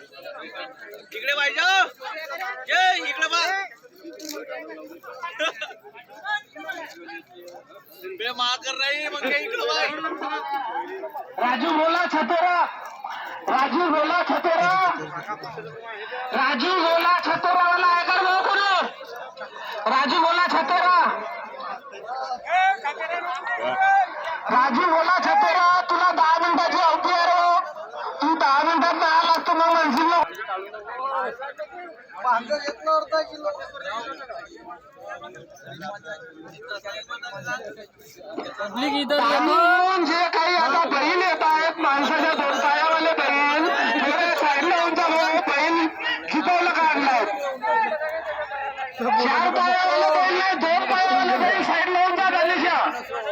इकडे पाहिजे ये इकडे बा. बे माकर नाही मग इकडे बाय राजू बोला छतेरा. राजू बोला छतोरा. राजू बोला छतोरा वाला ऐकर भाऊ कोणी राजू बोला छतोरा. राजू बोला छतोरा. नाही आला तर मग म्हणशील त्यातून जे काही आता बैल येत आहेत माणसाच्या दोन पायावाले बैल थोडे साईडला भाऊ बैल खिपवलं काढलाय. चार पायावाले बैल दोन पायावाले बैल साईडला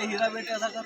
हिरा बेटे असा कर